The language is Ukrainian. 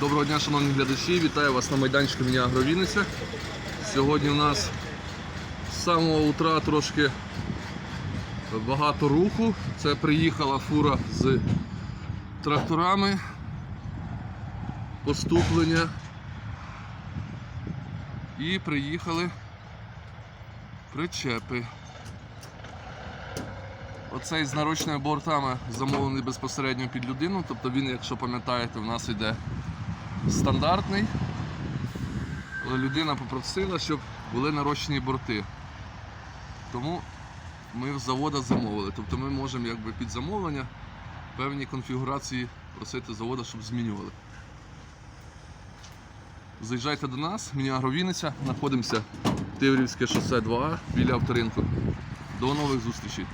Доброго дня, шановні глядачі. Вітаю вас на майданчику Міні Агровіниця. Сьогодні у нас з самого утра трошки багато руху. Це приїхала фура з тракторами, поступлення. І приїхали причепи. Оцей з наручними бортами замовлений безпосередньо під людину. Тобто він, якщо пам'ятаєте, у нас йде стандартний. Але людина попросила, щоб були нарощені борти. Тому ми з завода замовили. Тобто ми можемо якби під замовлення певні конфігурації просити завода, щоб змінювали. Заїжджайте до нас, Міні Вінниця, знаходимося Тиврівське шосе 2 біля авторинку. До нових зустрічей.